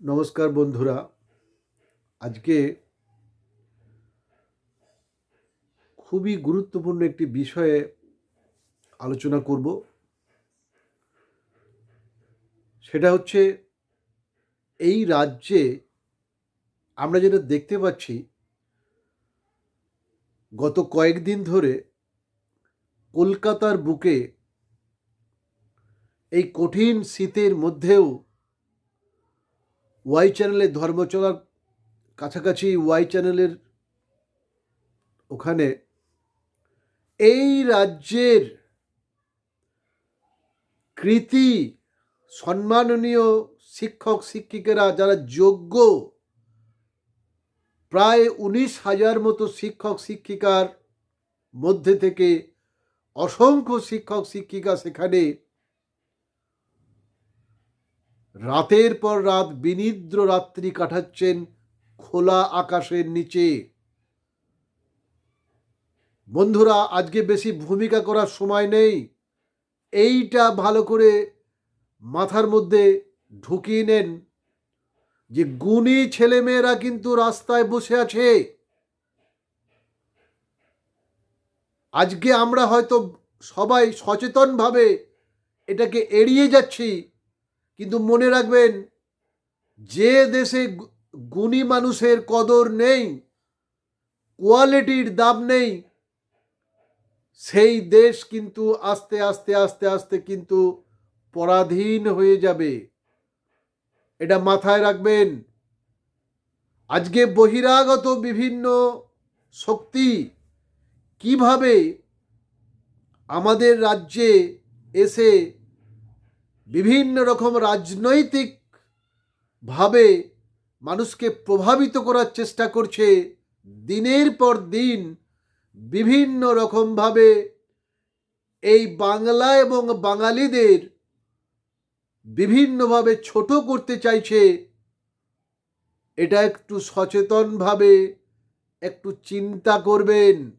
নমস্কার বন্ধুরা। আজকে খুবই গুরুত্বপূর্ণ একটি বিষয়ে আলোচনা করব। সেটা হচ্ছে, এই রাজ্যে আমরা যেটা দেখতে পাচ্ছি, গত কয়েকদিন ধরে কলকাতার বুকে এই কঠিন শীতের মধ্যেও ওয়াই চ্যানেলের ধর্মচলার কাছাকাছি ওয়াই চ্যানেলের ওখানে এই রাজ্যের কৃতি সম্মাননীয় শিক্ষক, শিক্ষিকারা যারা যোগ্য, প্রায় উনিশ হাজার মতো শিক্ষক, শিক্ষিকার মধ্যে থেকে অসংখ্য শিক্ষক, শিক্ষিকা সেখানে রাতের পর রাত বিনিদ্র রাত্রি কাটাচ্ছেন খোলা আকাশের নিচে। বন্ধুরা, আজকে বেশি ভূমিকা করার সময় নেই। এইটা ভালো করে মাথার মধ্যে ঢুকিয়ে নেন যে গুণী ছেলেমেয়েরা কিন্তু রাস্তায় বসে আছে। আজকে আমরা হয়তো সবাই সচেতনভাবে এটাকে এড়িয়ে যাচ্ছি। কিন্তু মনে রাখবেন, যে দেশে গুণী মানুষের কদর নেই, কোয়ালিটির দাম নেই, সেই দেশ কিন্তু আস্তে আস্তে আস্তে আস্তে কিন্তু পরাধীন হয়ে যাবে। এটা মাথায় রাখবেন। আজকে বহিরাগত বিভিন্ন শক্তি কীভাবে আমাদের রাজ্যে এসে বিভিন্ন রকম রাজনৈতিক ভাবে মানুষকে প্রভাবিত করার চেষ্টা করছে দিনের পর দিন বিভিন্ন রকমভাবে এই বাংলা এবং বাঙালিদের বিভিন্নভাবে ছোট করতে চাইছে। এটা একটু সচেতনভাবে একটু চিন্তা করবেন।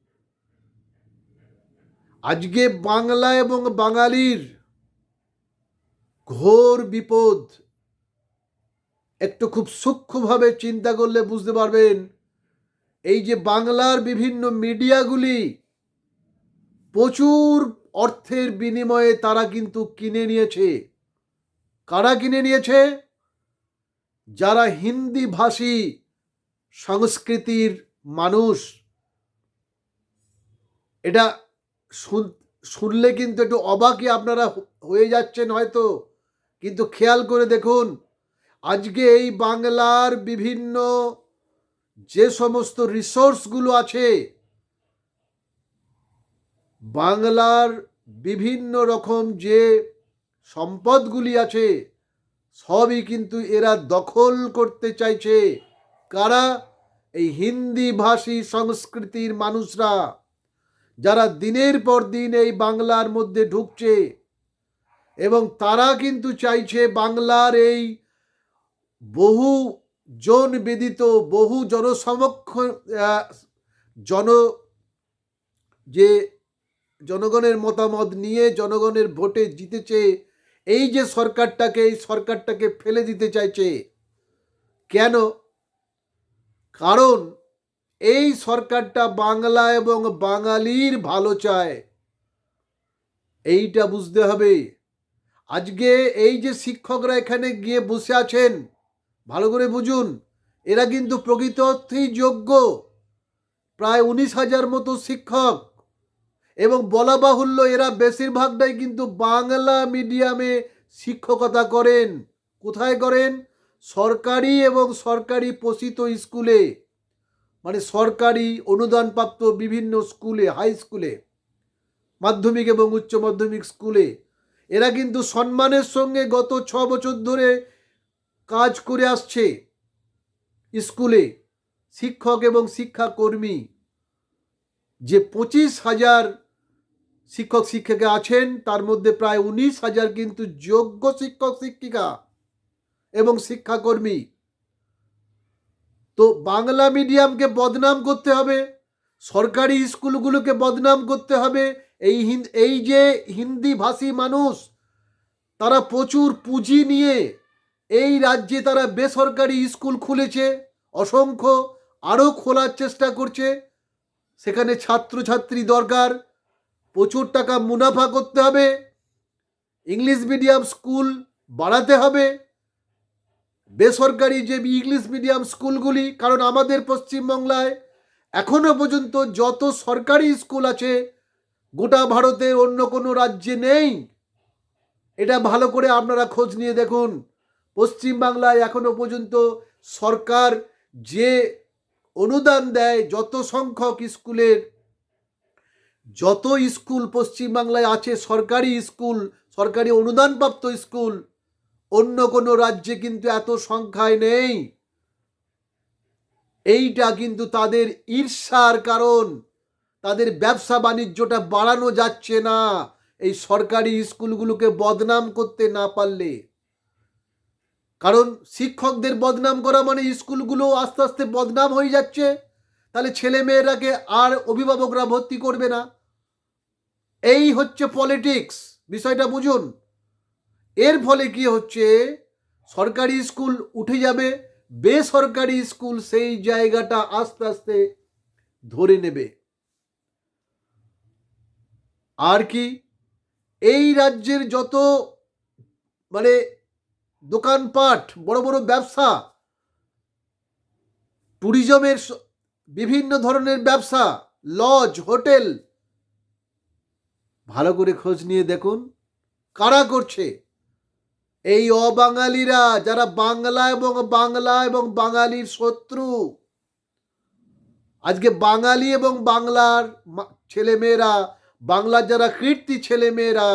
আজকে বাংলা এবং বাঙালির ঘোর বিপদ। একটু খুব সূক্ষ্মভাবে চিন্তা করলে বুঝতে পারবেন, এই যে বাংলার বিভিন্ন মিডিয়াগুলি, প্রচুর অর্থের বিনিময়ে তারা কিন্তু কিনে নিয়েছে। কারা কিনে নিয়েছে? যারা হিন্দি ভাষী সংস্কৃতির মানুষ। এটা শুন- শুনলে কিন্তু একটু অবাকই আপনারা হয়ে যাচ্ছেন হয়তো। কিন্তু খেয়াল করে দেখুন, আজকে এই বাংলার বিভিন্ন যে সমস্ত রিসোর্সগুলো আছে, বাংলার বিভিন্ন রকম যে সম্পদগুলি আছে, সবই কিন্তু এরা দখল করতে চাইছে। কারা? এই হিন্দি ভাষী সংস্কৃতির মানুষরা, যারা দিনের পর দিন এই বাংলার মধ্যে ঢুকছে। এবং তারা কিন্তু চাইছে বাংলার এই বহু জন বেদিত বহু জনসমক্ষ জন, যে জনগণের মতামত নিয়ে জনগণের ভোটে জিতেছে, এই যে সরকারটাকে, এই সরকারটাকে ফেলে দিতে চাইছে। কেন? কারণ এই সরকারটা বাংলা এবং বাঙালির ভালো চায়। এইটা বুঝতে হবে। আজকে এই যে শিক্ষকরা এখানে গিয়ে বসে আছেন, ভালো করে বুঝুন, এরা কিন্তু প্রকৃত অর্থেই যোগ্য প্রায় উনিশ হাজার মতো শিক্ষক। এবং বলা বাহুল্য এরা বেশিরভাগটাই কিন্তু বাংলা মিডিয়ামে শিক্ষকতা করেন। কোথায় করেন? সরকারি এবং সরকারি পোষিত স্কুলে। মানে সরকারি অনুদানপ্রাপ্ত বিভিন্ন স্কুলে, হাই স্কুলে, মাধ্যমিক এবং উচ্চ মাধ্যমিক স্কুলে। এরা কিন্তু সম্মানের সঙ্গে গত ছ বছর ধরে কাজ করে আসছে। স্কুলে শিক্ষক এবং শিক্ষাকর্মী। যে পঁচিশ হাজার শিক্ষক শিক্ষিকা আছেন, তার মধ্যে প্রায় উনিশ হাজার কিন্তু যোগ্য শিক্ষক শিক্ষিকা এবং শিক্ষাকর্মী। তো বাংলা মিডিয়ামকে বদনাম করতে হবে, সরকারি স্কুলগুলোকে বদনাম করতে হবে এই এই যে হিন্দি ভাষী মানুষ, তারা প্রচুর পুঁজি নিয়ে এই রাজ্যে তারা বেসরকারি স্কুল খুলেছে, অসংখ্য, আরও খোলার চেষ্টা করছে। সেখানে ছাত্রছাত্রী দরকার, প্রচুর টাকা মুনাফা করতে হবে, ইংলিশ মিডিয়াম স্কুল বাড়াতে হবে। বেসরকারি যে ইংলিশ মিডিয়াম স্কুলগুলি, কারণ আমাদের পশ্চিমবাংলায় এখনও পর্যন্ত যত সরকারি স্কুল আছে গোটা ভারতে অন্য কোনো রাজ্যে নেই। এটা ভালো করে আপনারা খোঁজ নিয়ে দেখুন। পশ্চিমবাংলায় এখনও পর্যন্ত সরকার যে অনুদান দেয় যত সংখ্যক স্কুলের, যত স্কুল পশ্চিমবাংলায় আছে, সরকারি স্কুল, সরকারি অনুদানপ্রাপ্ত স্কুল, অন্য কোনো রাজ্যে কিন্তু এত সংখ্যায় নেই। এইটা কিন্তু তাদের ঈর্ষার কারণ। তাদের ব্যবসা বাণিজ্যটা বাড়ানো যাচ্ছে না। এই সরকারি স্কুলগুলোকে বদনাম করতে না পারলে। কারণ শিক্ষকদের বদনাম করা মানে স্কুলগুলো আস্তে আস্তে বদনাম হয়ে যাচ্ছে। তাহলে ছেলে মেয়েরাকে আর অভিভাবকরা ভর্তি করবে না। এই হচ্ছে পলিটিক্স বিষয়টা বুঝুন। এর ফলে কি হচ্ছে? সরকারি স্কুল উঠে যাবে, বেসরকারি স্কুল সেই জায়গাটা আস্তে আস্তে ধরে নেবে। আর কি, এই রাজ্যের যত মানে দোকানপাট, বড় বড় ব্যবসা ট্যুরিজমের বিভিন্ন ধরনের ব্যবসা লজ হোটেল ভালো করে খোঁজ নিয়ে দেখুন, কারা করছে? এই অবাঙালিরা, যারা বাংলা এবং বাংলা এবং বাঙালির শত্রু। আজকে বাঙালি এবং বাংলার ছেলেমেয়েরা বাংলার যারা কীর্তি ছেলেমেয়েরা,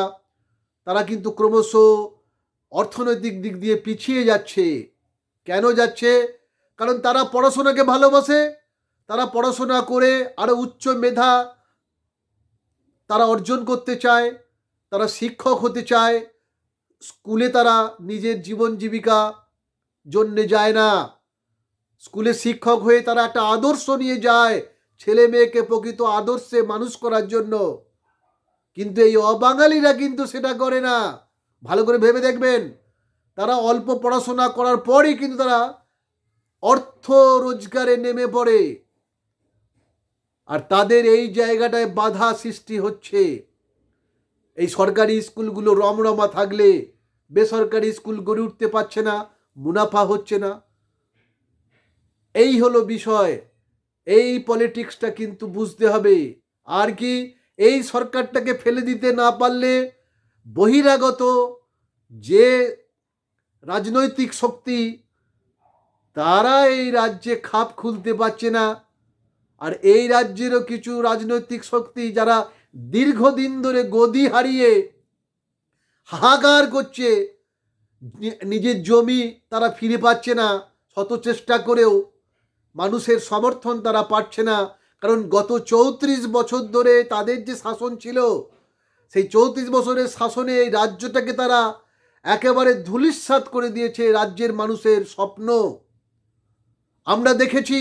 তারা কিন্তু ক্রমশ অর্থনৈতিক দিক দিয়ে পিছিয়ে যাচ্ছে। কেন যাচ্ছে? কারণ তারা পড়াশোনাকে ভালোবাসে, তারা পড়াশোনা করে আরও উচ্চ মেধা তারা অর্জন করতে চায়, তারা শিক্ষক হতে চায়, স্কুলে তারা নিজের জীবন জীবিকা জন্যে যায় না। স্কুলে শিক্ষক হয়ে তারা একটা আদর্শ নিয়ে যায় ছেলে মেয়েকে প্রকৃত আদর্শে মানুষ করার জন্য। কিন্তু এই অবাঙালিরা কিন্তু সেটা করে না। ভালো করে ভেবে দেখবেন। তারা অল্প পড়াশোনা করার পরই কিন্তু তারা অর্থ রোজগারে নেমে পড়ে। আর তাদের এই জায়গাটায় বাধা সৃষ্টি হচ্ছে। এই সরকারি স্কুলগুলো রমরমা থাকলে বেসরকারি স্কুল গড়ে উঠতে পারছে না, মুনাফা হচ্ছে না। এই হলো বিষয়। এই পলিটিক্সটা কিন্তু বুঝতে হবে। আর কি এই সরকারটাকে ফেলে দিতে না পারলে বহিরাগত যে রাজনৈতিক শক্তি, তারা এই রাজ্যে খাপ খুলতে পারছে না। আর এই রাজ্যেরও কিছু রাজনৈতিক শক্তি যারা দীর্ঘদিন ধরে গদি হারিয়ে হাহাকার করছে নিজের জমি তারা ফিরে পাচ্ছে না, শত চেষ্টা করেও, মানুষের সমর্থন তারা পাচ্ছে না। কারণ গত চৌত্রিশ বছর ধরে তাদের যে শাসন ছিল, সেই চৌত্রিশ বছরের শাসনে এই রাজ্যটাকে তারা একেবারে ধূলিসাৎ করে দিয়েছে রাজ্যের মানুষের স্বপ্ন। আমরা দেখেছি,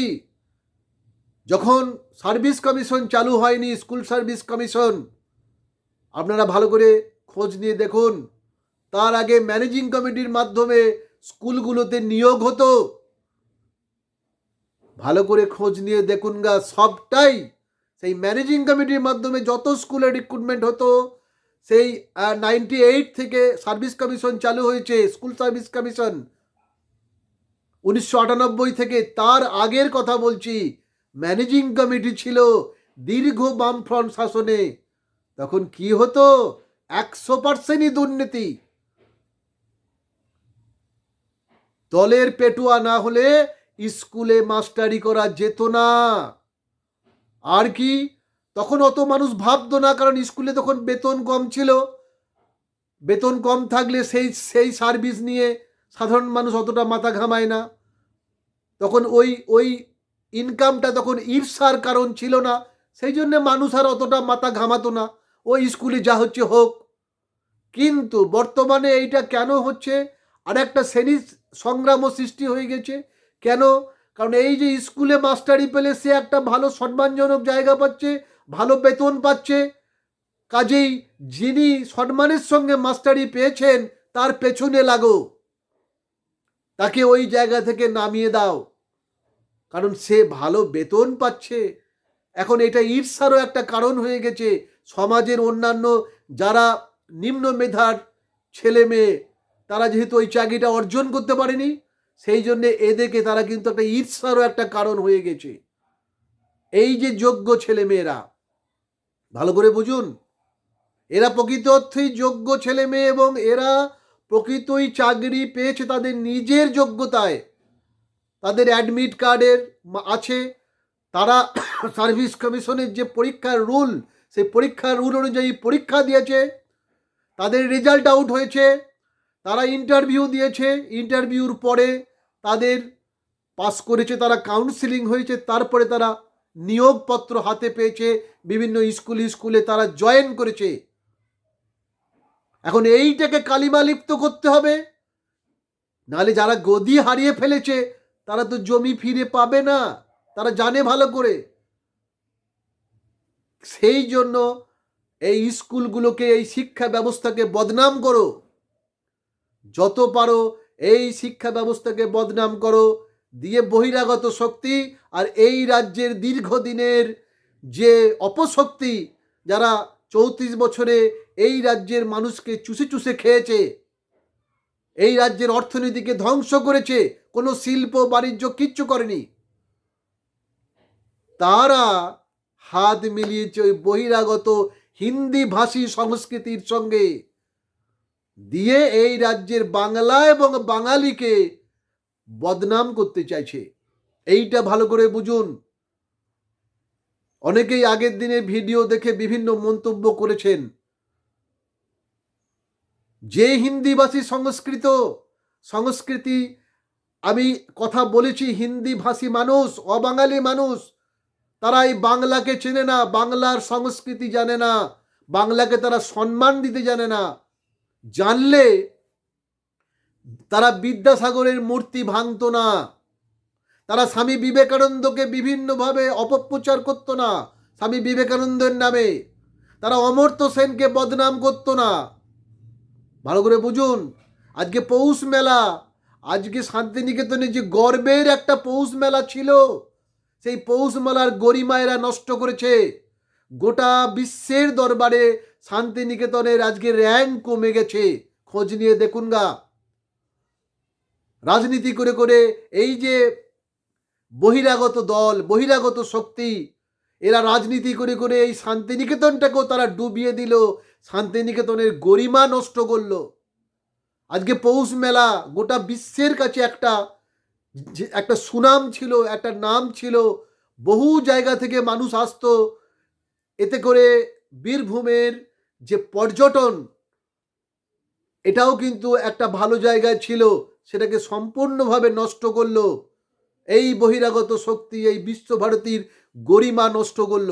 যখন সার্ভিস কমিশন চালু হয়নি, স্কুল সার্ভিস কমিশন, আপনারা ভালো করে খোঁজ নিয়ে দেখুন, তার আগে ম্যানেজিং কমিটির মাধ্যমে স্কুলগুলোতে নিয়োগ হতো। ভালো করে খোঁজ নিয়ে দেখুন গা, সবটাই। সেই ম্যানেজিং কমিটির মাধ্যমে যত স্কুলে রিক্রুটমেন্ট হতো, সেই নাইনটি এইট থেকে সার্ভিস কমিশন চালু হয়েছে স্কুল সার্ভিস কমিশন উনিশশো আটানব্বই থেকে তার আগের কথা বলছি ম্যানেজিং কমিটি ছিল দীর্ঘ বামফ্রন্ট শাসনে। তখন কি হতো? একশো পার্সেন্টই দুর্নীতি। দলের পেটুয়া না হলে স্কুলে মাস্টারি করা যেত না। আর কি? তখন অত মানুষ ভাবতো না, কারণ স্কুলে তখন বেতন কম ছিল। বেতন কম থাকলে সেই সেই সার্ভিস নিয়ে সাধারণ মানুষ অতটা মাথা ঘামায় না। তখন ওই ওই ইনকামটা তখন ঈর্ষার কারণ ছিল না। সেই জন্যে মানুষ আর অতটা মাথা ঘামাতো না। ওই স্কুলে যা হচ্ছে হোক। কিন্তু বর্তমানে এইটা কেন হচ্ছে? আর একটা শ্রেণির সংগ্রামও সৃষ্টি হয়ে গেছে। কেন? কারণ এই যে স্কুলে মাস্টারি পেলে সে একটা ভালো সম্মানজনক জায়গা পাচ্ছে, ভালো বেতন পাচ্ছে। কাজেই যিনি সম্মানের সঙ্গে মাস্টারি পেয়েছেন, তার পেছনে লাগো। তাকে ওই জায়গা থেকে নামিয়ে দাও। কারণ সে ভালো বেতন পাচ্ছে। এখন এটা ঈর্ষারও একটা কারণ হয়ে গেছে সমাজের অন্যান্য যারা নিম্ন মেধার ছেলে মেয়ে, তারা যেহেতু ওই চাকরিটা অর্জন করতে পারেনি সেই জন্যে এদেরকে তারা কিন্তু একটা ঈর্ষারও একটা কারণ হয়ে গেছে। এই যে যোগ্য ছেলে মেয়েরা ভালো করে বুঝুন, এরা প্রকৃত অর্থেই যোগ্য ছেলে মেয়ে এবং এরা প্রকৃতই চাকরি পেয়েছে তাদের নিজের যোগ্যতায়। তাদের অ্যাডমিট কার্ডের আছে, তারা সার্ভিস কমিশনের যে পরীক্ষার রুল, সেই পরীক্ষার রুল অনুযায়ী পরীক্ষা দিয়েছে, তাদের রেজাল্ট আউট হয়েছে তারা ইন্টারভিউ দিয়েছে ইন্টারভিউর পরে তাদের পাস করেছে, তারা কাউন্সিলিং হয়েছে, তারপরে তারা নিয়োগপত্র হাতে পেয়েছে, বিভিন্ন স্কুল স্কুলে তারা জয়েন করেছে। এখন এইটাকে কালিমা লিপ্ত করতে হবে, নাহলে যারা গদি হারিয়ে ফেলেছে, তারা তো জমি ফিরে পাবে না, তারা জানে ভালো করে। সেই জন্য এই স্কুলগুলোকে এই শিক্ষা ব্যবস্থাকে বদনাম করো। যত পারো এই শিক্ষা ব্যবস্থাকে বদনাম করো, দিয়ে বহিরাগত শক্তি আর এই রাজ্যের দীর্ঘদিনের যে অপশক্তি যারা চৌত্রিশ বছরে এই রাজ্যের মানুষকে চুষে চুষে খেয়েছে, এই রাজ্যের অর্থনীতিকে ধ্বংস করেছে, কোনো শিল্প, বাণিজ্য কিচ্ছু করেনি। তারা হাত মিলিয়েছে ওই বহিরাগত হিন্দি ভাষী সংস্কৃতির সঙ্গে। দিয়ে এই রাজ্যের বাংলা এবং বাঙালিকে বদনাম করতে চাইছে। এইটা ভালো করে বুঝুন। অনেকেই আগের দিনে ভিডিও দেখে বিভিন্ন মন্তব্য করেছেন। যে হিন্দিভাষী সংস্কৃত, সংস্কৃতি আমি কথা বলেছি হিন্দি ভাষী মানুষ, অবাঙালি মানুষ তারা এই বাংলাকে চেনে না, বাংলার সংস্কৃতি জানে না, বাংলাকে তারা সম্মান দিতে জানে না। জানলে তারা বিদ্যাসাগরের মূর্তি ভাঙত না। তারা স্বামী বিবেকানন্দকে বিভিন্নভাবে অপপ্রচার করতো না। স্বামী বিবেকানন্দের নামে। তারা অমর্ত্য সেনকে বদনাম করতো না। ভালো করে বুঝুন, আজকে পৌষ মেলা, আজকে শান্তিনিকেতনে যে গর্বের একটা পৌষ মেলা ছিল, সেই পৌষ মেলার গরিমা এরা নষ্ট করেছে। গোটা বিশ্বের দরবারে শান্তিনিকেতনের আজকে র্যাঙ্ক কমে গেছে। খোঁজ নিয়ে দেখুন গা। রাজনীতি করে করে এই যে বহিরাগত দল, বহিরাগত শক্তি, এরা রাজনীতি করে করে এই শান্তিনিকেতনটাকেও তারা ডুবিয়ে দিল। শান্তিনিকেতনের গরিমা নষ্ট করল। আজকে পৌষ মেলা, গোটা বিশ্বের কাছে একটা একটা সুনাম ছিল, একটা নাম ছিল। বহু জায়গা থেকে মানুষ আসতো। এতে করে বীরভূমের যে পর্যটন, এটাও কিন্তু একটা ভালো জায়গায় ছিল, সেটাকে সম্পূর্ণভাবে নষ্ট করল। এই বহিরাগত শক্তি, এই বিশ্বভারতীর গরিমা নষ্ট করল।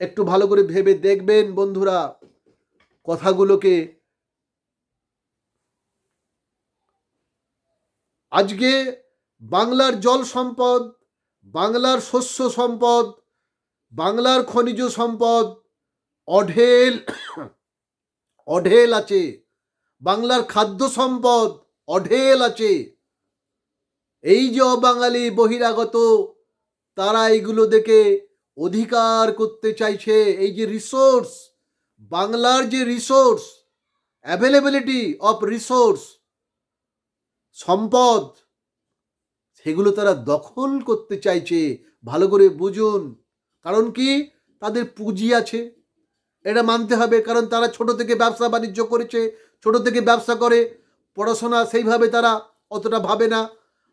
একটু ভালো করে ভেবে দেখবেন বন্ধুরা কথাগুলোকে। আজকে বাংলার জল সম্পদ, বাংলার শস্য সম্পদ, বাংলার খনিজ সম্পদ অঢেল অঢেল আছে। বাংলার খাদ্য সম্পদ অঢেল আছে। এই যে অবাঙালি বহিরাগত, তারা এইগুলো দেখে অধিকার করতে চাইছে। এই যে রিসোর্স বাংলার যে রিসোর্স অ্যাভেলেবিলিটি অফ রিসোর্স সম্পদ, সেগুলো তারা দখল করতে চাইছে। ভালো করে বুঝুন। কারণ কি? তাদের পুঁজি আছে। এটা মানতে হবে, কারণ তারা ছোট থেকে ব্যবসা বাণিজ্য করেছে, ছোট থেকে ব্যবসা করে, পড়াশোনা সেইভাবে তারা অতটা ভাবে না।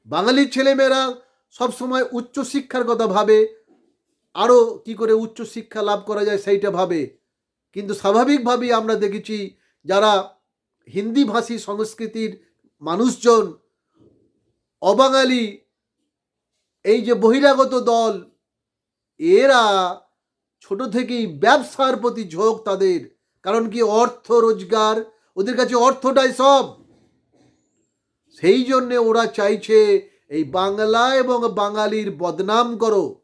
বাঙালির ছেলেমেয়েরা সবসময় উচ্চশিক্ষার কথা ভাবে আরও কি করে উচ্চশিক্ষা লাভ করা যায় সেইটা ভাবে। কিন্তু স্বাভাবিকভাবেই আমরা দেখেছি, যারা হিন্দি ভাষী সংস্কৃতির মানুষজন, অবাঙালি, এই যে বহিরাগত দল, এরা ছোট থেকেই ব্যবসার প্রতি ঝোঁক তাদের। কারণ কি অর্থ রোজগার? ওদের কাছে অর্থটাই সব। সেই জন্যে ওরা চাইছে এই বাংলা এবং বাঙালির বদনাম করো।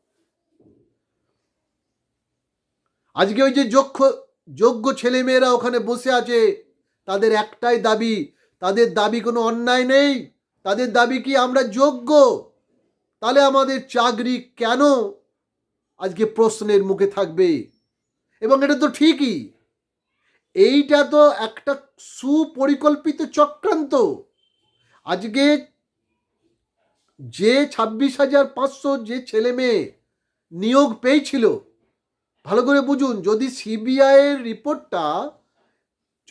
আজকে ওই যে যোগ্য যোগ্য ছেলেমেয়েরা ওখানে বসে আছে, তাদের একটাই দাবি, তাদের দাবি কোনো অন্যায় নেই। তাদের দাবি কি আমরা যোগ্য? তাহলে আমাদের চাকরি কেন আজকে প্রশ্নের মুখে থাকবে। এবং এটা তো ঠিকই। এইটা তো একটা সুপরিকল্পিত চক্রান্ত। আজকে যে ছাব্বিশ হাজার পাঁচশো যে ছেলে মেয়ে নিয়োগ পেয়েছিল, ভালো করে বুঝুন, যদি সিবিআইয়ের রিপোর্টটা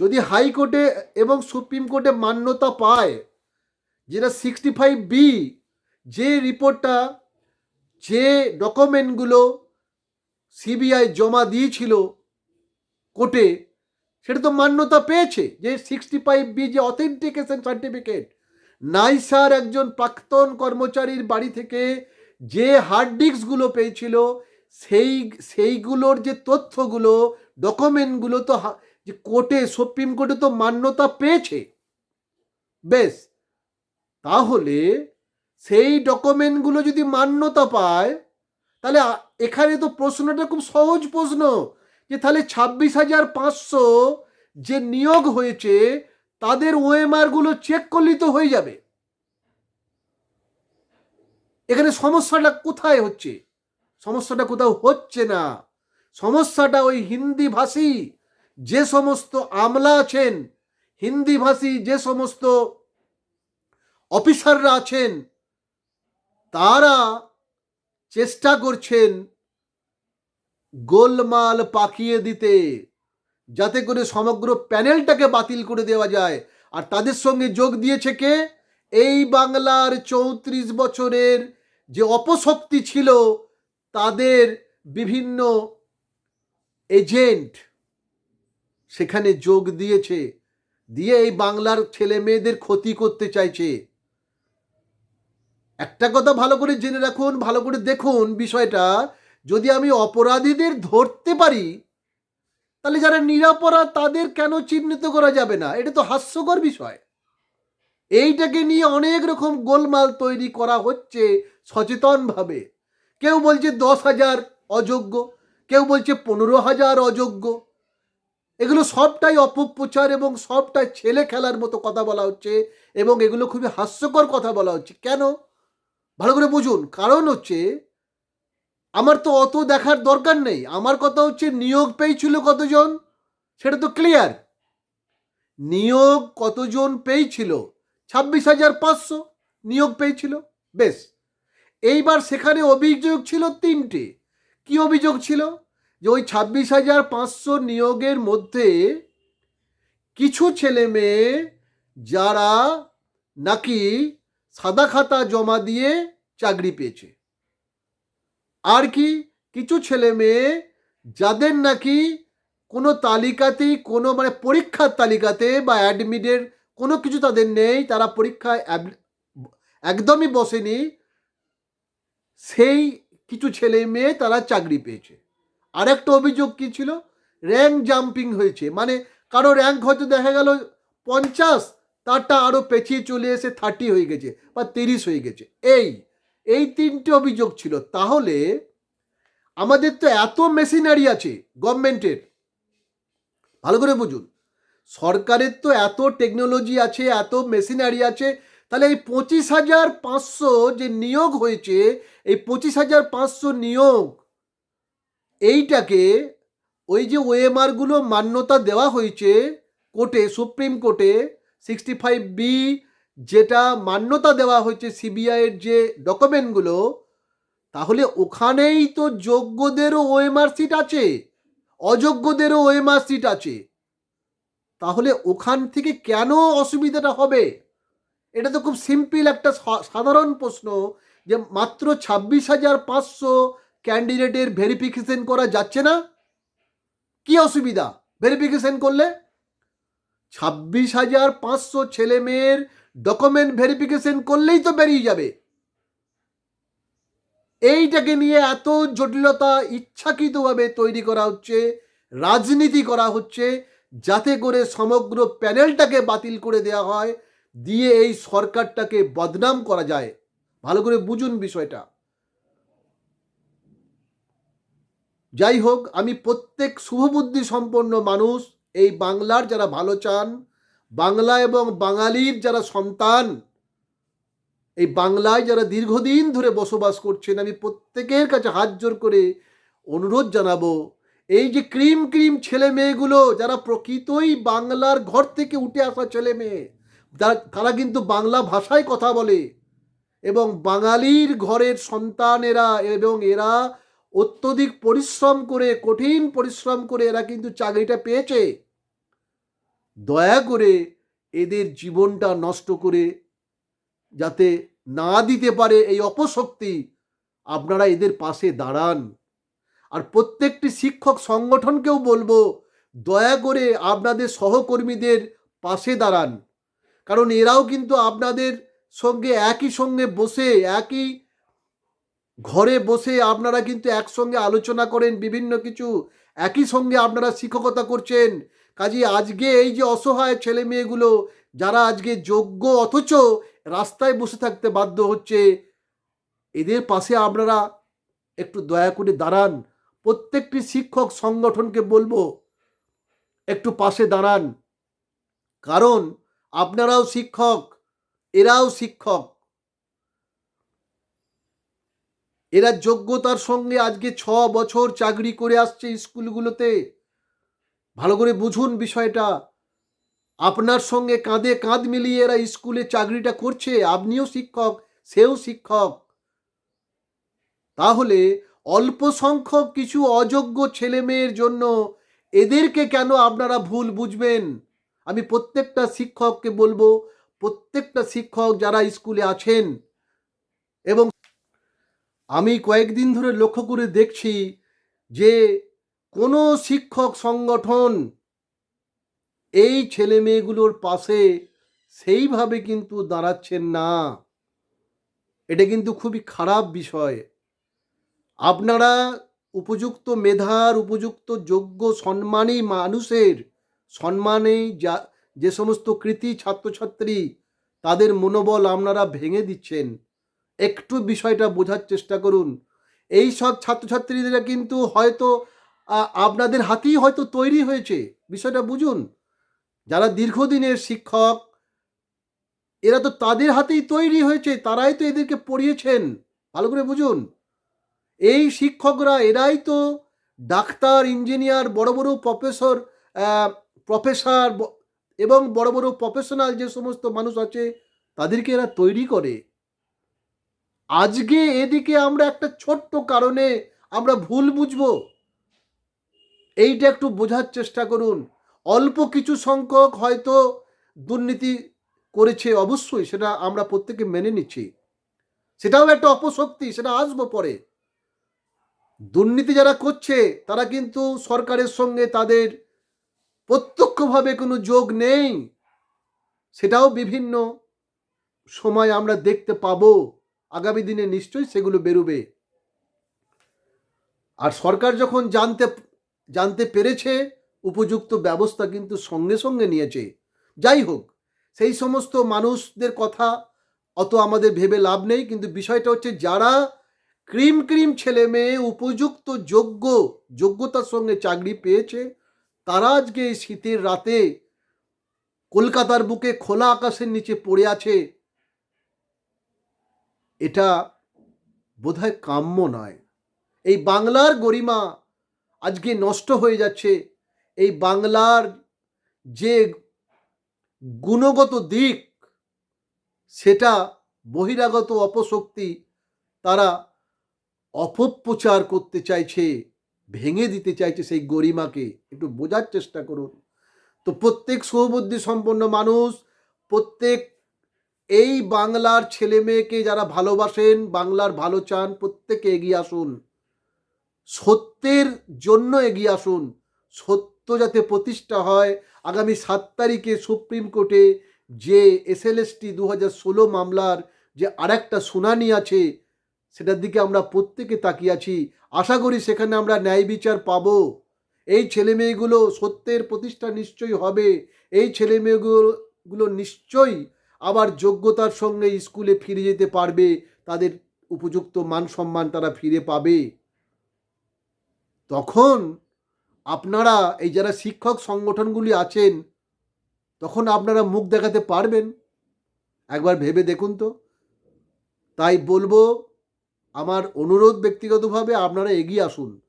যদি হাইকোর্টে এবং সুপ্রিম কোর্টে মান্যতা পায়, যেটা সিক্সটি ফাইভ বি, যে রিপোর্টটা যে ডকুমেন্টগুলো সিবিআই জমা দিয়েছিল কোর্টে, সেটা তো মান্যতা পেয়েছে যে সিক্সটি ফাইভ বি যে অথেন্টিকেশন সার্টিফিকেট নাইসার একজন প্রাক্তন কর্মচারীর বাড়ি থেকে যে হার্ড ডিস্কগুলো পেয়েছিল, সেই, সেইগুলোর যে তথ্যগুলো, ডকুমেন্টগুলো তো যে কোর্টে, সুপ্রিম কোর্টে তো মান্যতা পেয়েছে। বেশ, তাহলে সেই ডকুমেন্টগুলো যদি মান্যতা পায়, তাহলে এখানে তো প্রশ্নটা খুব সহজ প্রশ্ন যে তাহলে ছাব্বিশ হাজার পাঁচশো যে নিয়োগ হয়েছে, তাদের ওএমআরগুলো চেক করলেই তো হয়ে যাবে। এখানে সমস্যাটা কোথায় হচ্ছে? সমস্যাটা কোথাও হচ্ছে না। সমস্যাটা ওই হিন্দি ভাষী যে সমস্ত আমলা আছেন, হিন্দি ভাষী যে সমস্ত অফিসাররা আছেন তারা চেষ্টা করছেন গোলমাল পাকিয়ে দিতে, যাতে করে সমগ্র প্যানেলটাকে বাতিল করে দেওয়া যায়। আর তাদের সঙ্গে যোগ দিয়েছে কে? এই বাংলার চৌত্রিশ বছরের যে অপশক্তি ছিল, তাদের বিভিন্ন এজেন্ট সেখানে যোগ দিয়েছে। দিয়ে এই বাংলার ছেলে মেয়েদের ক্ষতি করতে চাইছে। একটা কথা ভালো করে জেনে রাখুন, ভালো করে দেখুন বিষয়টা। যদি আমি অপরাধীদের ধরতে পারি, তাহলে যারা নিরাপরাধ তাদের কেন চিহ্নিত করা যাবে না? এটা তো হাস্যকর বিষয়। এইটাকে নিয়ে অনেক রকম গোলমাল তৈরি করা হচ্ছে সচেতনভাবে। কেউ বলছে দশ হাজার অযোগ্য, কেউ বলছে পনেরো হাজার অযোগ্য। এগুলো সবটাই অপপ্রচার এবং সবটাই ছেলে খেলার মতো কথা বলা হচ্ছে এবং এগুলো খুবই হাস্যকর কথা বলা হচ্ছে। কেন? ভালো করে বুঝুন। কারণ হচ্ছে, আমার তো অত দেখার দরকার নেই। আমার কথা হচ্ছে, নিয়োগ পেয়েছিল কতজন? সেটা তো ক্লিয়ার নিয়োগ কতজন পেয়েছিল? ছাব্বিশ হাজার পাঁচশো নিয়োগ পেয়েছিল। বেশ। এইবার সেখানে অভিযোগ ছিল তিনটে। কি অভিযোগ ছিল? যে ওই ছাব্বিশ হাজার পাঁচশো নিয়োগের মধ্যে কিছু ছেলে মেয়ে যারা নাকি সাদা খাতা জমা দিয়ে চাকরি পেয়েছে। আর কি কিছু ছেলে মেয়ে যাদের নাকি কোনো তালিকাতেই, কোনো মানে পরীক্ষার তালিকাতে বা অ্যাডমিটের কোনো কিছু তাদের নেই, তারা পরীক্ষায় একদমই বসেনি, সেই কিছু ছেলে মেয়ে তারা চাকরি পেয়েছে। আরেকটা অভিযোগ কী ছিল? র্যাঙ্ক জাম্পিং হয়েছে। মানে কারও র্যাঙ্ক হয়তো দেখা গেল পঞ্চাশ তারটা আরও পেছিয়ে চলে এসে থার্টি হয়ে গেছে বা তিরিশ হয়ে গেছে। এই এই তিনটে অভিযোগ ছিল। তাহলে আমাদের তো এত মেশিনারি আছে গভর্নমেন্টের ভালো করে বুঝুন। সরকারের তো এত টেকনোলজি আছে, এত মেশিনারি আছে, তাহলে এই পঁচিশ হাজার পাঁচশো যে নিয়োগ হয়েছে, এই পঁচিশ হাজার পাঁচশো নিয়োগ, এইটাকে ওই যে ওএমআরগুলো মান্যতা দেওয়া হয়েছে কোর্টে, সুপ্রিম কোর্টে সিক্সটি ফাইভ বি যেটা মান্যতা দেওয়া হয়েছে সিবিআইয়ের যে ডকুমেন্টগুলো তাহলে ওখানেই তো যোগ্যদেরও ওএমআর সিট আছে, অযোগ্যদেরও ওএমআর সিট আছে। তাহলে ওখান থেকে কেন অসুবিধাটা হবে? এটা তো খুব সিম্পল একটা সাধারণ প্রশ্ন যে মাত্র ছাব্বিশ হাজার পাঁচশো ক্যান্ডিডেটের ভেরিফিকেশন করা যাচ্ছে না? কি অসুবিধা? ভেরিফিকেশন করলে? ছাব্বিশ হাজার পাঁচশো ছেলে মেয়ের ডকুমেন্ট ভেরিফিকেশন করলেই তো বেরিয়ে যাবে। এইটাকে নিয়ে এত জটিলতা ইচ্ছাকৃতভাবে তৈরি করা হচ্ছে, রাজনীতি করা হচ্ছে, যাতে করে সমগ্র প্যানেলটাকে বাতিল করে দেওয়া হয়, দিয়ে এই সরকারটাকে বদনাম করা যায়। ভালো করে বুঝুন বিষয়টা। যাই হোক, আমি প্রত্যেক শুভবুদ্ধি সম্পন্ন মানুষ এই বাংলার যারা ভালো চান, বাংলা এবং বাঙালির যারা সন্তান, এই বাংলায় যারা দীর্ঘদিন ধরে বসবাস করছেন, আমি প্রত্যেকের কাছে হাত জোর করে অনুরোধ জানাব, এই যে ক্রিম ক্রিম ছেলে মেয়েগুলো, যারা প্রকৃতই বাংলার ঘর থেকে উঠে আসা ছেলে মেয়ে তারা কিন্তু বাংলা ভাষায় কথা বলে এবং বাঙালির ঘরের সন্তানেরা এবং এরা অত্যধিক পরিশ্রম করে, কঠিন পরিশ্রম করে এরা কিন্তু চাকরিটা পেয়েছে। দয়া করে এদের জীবনটা নষ্ট করে যাতে না দিতে পারে এই অপশক্তি, আপনারা এদের পাশে দাঁড়ান। আর প্রত্যেকটি শিক্ষক সংগঠনকেও বলব, দয়া করে আপনাদের সহকর্মীদের পাশে দাঁড়ান। কারণ এরাও কিন্তু আপনাদের সঙ্গে একই সঙ্গে বসে, একই ঘরে বসে আপনারা কিন্তু একসঙ্গে আলোচনা করেন, বিভিন্ন কিছু একই সঙ্গে আপনারা শিক্ষকতা করছেন। কাজে আজকে এই যে অসহায় ছেলে মেয়েগুলো, যারা আজকে যোগ্য অথচ রাস্তায় বসে থাকতে বাধ্য হচ্ছে, এদের পাশে আপনারা একটু দয়া করে দাঁড়ান। প্রত্যেকটি শিক্ষক সংগঠনকে বলব, একটু পাশে দাঁড়ান। কারণ আপনারাও শিক্ষক, এরাও শিক্ষক। এরা যোগ্যতার সঙ্গে আজকে ছ বছর চাকরি করে আসছে স্কুলগুলোতে। ভালো করে বুঝুন বিষয়টা। আপনার সঙ্গে কাঁধে কাঁধ মিলিয়ে এরা স্কুলে চাকরিটা করছে, আপনিও শিক্ষক, সেও শিক্ষক। তাহলে অল্প সংখ্যক কিছু অযোগ্য ছেলে মেয়ের জন্য এদেরকে কেন আপনারা ভুল বুঝবেন? আমি প্রত্যেকটা শিক্ষককে বলব, প্রত্যেকটা শিক্ষক যারা স্কুলে আছেন এবং আমি কয়েকদিন ধরে লক্ষ্য করে দেখছি যে কোনো শিক্ষক সংগঠন এই ছেলে মেয়েগুলোর পাশে সেইভাবে কিন্তু দাঁড়াচ্ছেন না। এটা কিন্তু খুবই খারাপ বিষয়। আপনারা উপযুক্ত মেধার, উপযুক্ত যোগ্য, সম্মানী মানুষের সম্মানে যা, যে সমস্ত কৃতি ছাত্রছাত্রী তাদের মনোবল আপনারা ভেঙে দিচ্ছেন। একটু বিষয়টা বোঝার চেষ্টা করুন। এই সব ছাত্রছাত্রীরা কিন্তু হয়তো আপনাদের হাতেই হয়তো তৈরি হয়েছে। বিষয়টা বুঝুন। যারা দীর্ঘদিনের শিক্ষক, এরা তো তাদের হাতেই তৈরি হয়েছে, তারাই তো এদেরকে পড়িয়েছেন। ভালো করে বুঝুন। এই শিক্ষকরা, এরাই তো ডাক্তার, ইঞ্জিনিয়ার, বড় বড় প্রফেসর প্রফেসর এবং বড় বড় প্রফেশনাল যে সমস্ত মানুষ আছে, তাদেরকে এরা তৈরি করে। আজকে এদিকে আমরা একটা ছোট্ট কারণে আমরা ভুল বুঝব। এইটা একটু বোঝার চেষ্টা করুন। অল্প কিছু সংখ্যক হয়তো দুর্নীতি করেছে অবশ্যই, সেটা আমরা প্রত্যেকে মেনে নিচ্ছি। সেটাও একটা অপশক্তি, সেটা আসব পরে। দুর্নীতি যারা করছে, তারা কিন্তু সরকারের সঙ্গে তাদের প্রত্যক্ষভাবে কোনো যোগ নেই। সেটাও বিভিন্ন সময় আমরা দেখতে পাবো। আগামী দিনে নিশ্চয়ই সেগুলো বেরোবে। আর সরকার যখন জানতে জানতে পেরেছে, উপযুক্ত ব্যবস্থা কিন্তু সঙ্গে সঙ্গে নিয়েছে। যাই হোক, সেই সমস্ত মানুষদের কথা অত আমাদের ভেবে লাভ নেই, কিন্তু বিষয়টা হচ্ছে যারা ক্রিম ক্রিম ছেলে মেয়ে, উপযুক্ত যোগ্য, যোগ্যতার সঙ্গে চাকরি পেয়েছে, তারা আজকে এই শীতের রাতে কলকাতার বুকে খোলা আকাশের নিচে পড়ে আছে, এটা বোধহয় কাম্য নয়। এই বাংলার গরিমা আজকে নষ্ট হয়ে যাচ্ছে। এই বাংলার যে গুণগত দিক, সেটা বহিরাগত অপশক্তি তারা অপপ্রচার করতে চাইছে, ভেঙে দিতে চাইছে সেই গরিমাকে। একটু বোঝার চেষ্টা করুন। তো প্রত্যেক সৌবুদ্ধি সম্পন্ন মানুষ, প্রত্যেক এই বাংলার ছেলে মেয়েকে যারা ভালোবাসেন, বাংলার ভালো চান, প্রত্যেকে এগিয়ে আসুন। সত্যের জন্য এগিয়ে আসুন। সত্য যাতে প্রতিষ্ঠা হয়, আগামী সাত তারিখে সুপ্রিম কোর্টে যে এসএলএসটি দু হাজার ষোলো মামলার যে আরেকটা শুনানি আছে, সেটার দিকে আমরা প্রত্যেকে তাকিয়ে আছি। আশা করি সেখানে আমরা ন্যায় বিচার পাবো। এই ছেলে মেয়েগুলো সত্যের প্রতিষ্ঠা নিশ্চয়ই হবে। এই ছেলে মেয়েগুলো নিশ্চয়ই আবার যোগ্যতার সঙ্গে স্কুলে ফিরে যেতে পারবে। তাদের উপযুক্ত মান সম্মান তারা ফিরে পাবে। তখন আপনারা এই যারা শিক্ষক সংগঠনগুলি আছেন, তখন আপনারা মুখ দেখাতে পারবেন। একবার ভেবে দেখুন তো। তাই বলব, আমার অনুরোধ ব্যক্তিগতভাবে আপনারা এগিয়ে আসুন।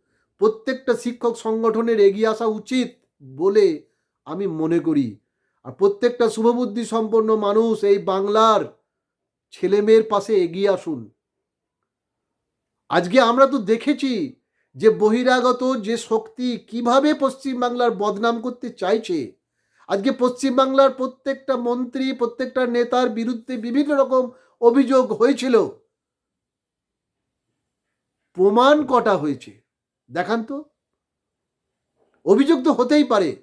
প্রত্যেকটা শিক্ষক সংগঠনের এগিয়ে আসা উচিত বলে আমি মনে করি। আর প্রত্যেকটা শুভবুদ্ধি সম্পন্ন মানুষ এই বাংলার ছেলেমেয়ের পাশে এগিয়ে আসুন। আজকে আমরা তো দেখেছি যে বহিরাগত যে শক্তি কীভাবে পশ্চিমবাংলার বদনাম করতে চাইছে, আজকে পশ্চিমবাংলার প্রত্যেকটা মন্ত্রী, প্রত্যেকটা নেতার বিরুদ্ধে বিভিন্ন রকম অভিযোগ হয়েছিল। প্রমাণ কটা হয়েছে? দেখান তো। অভিযোগ তো হতেই পারে।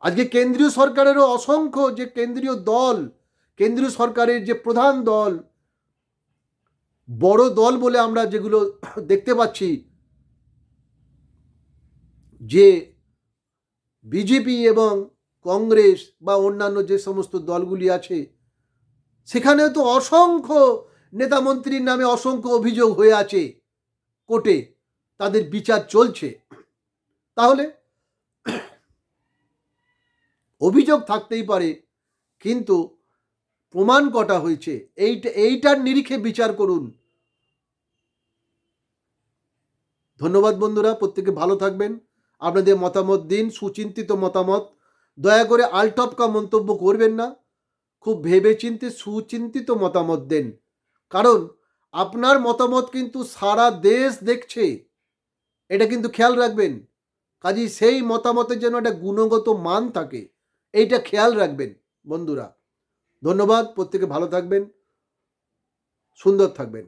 আজকে কেন্দ্রীয় সরকারেরও অসংখ্য যে কেন্দ্রীয় দল, কেন্দ্রীয় সরকারের যে প্রধান দল বড় দল বলে আমরা যেগুলো দেখতে পাচ্ছি, যে বিজেপি এবং কংগ্রেস বা অন্যান্য যে সমস্ত দলগুলি আছে, সেখানেও তো অসংখ্য নেতা মন্ত্রীর নামে অসংখ্য অভিযোগ হয়ে আছে কোর্টে, তাদের বিচার চলছে। তাহলে অভিযোগ থাকতেই পারে, কিন্তু প্রমাণ কটা হয়েছে, এইটা, এইটার নিরিখে বিচার করুন। ধন্যবাদ বন্ধুরা, প্রত্যেকে ভালো থাকবেন। আপনাদের মতামত দিন, সুচিন্তিত মতামত। দয়া করে আলটপকা মন্তব্য করবেন না, খুব ভেবেচিন্তে সুচিন্তিত মতামত দেন। কারণ আপনার মতামত কিন্তু সারা দেশ দেখছে, এটা কিন্তু খেয়াল রাখবেন। কাজেই সেই মতামতের জন্য একটা গুণগত মান থাকে, এইটা খেয়াল রাখবেন বন্ধুরা। ধন্যবাদ, প্রত্যেকে ভালো থাকবেন, সুন্দর থাকবেন।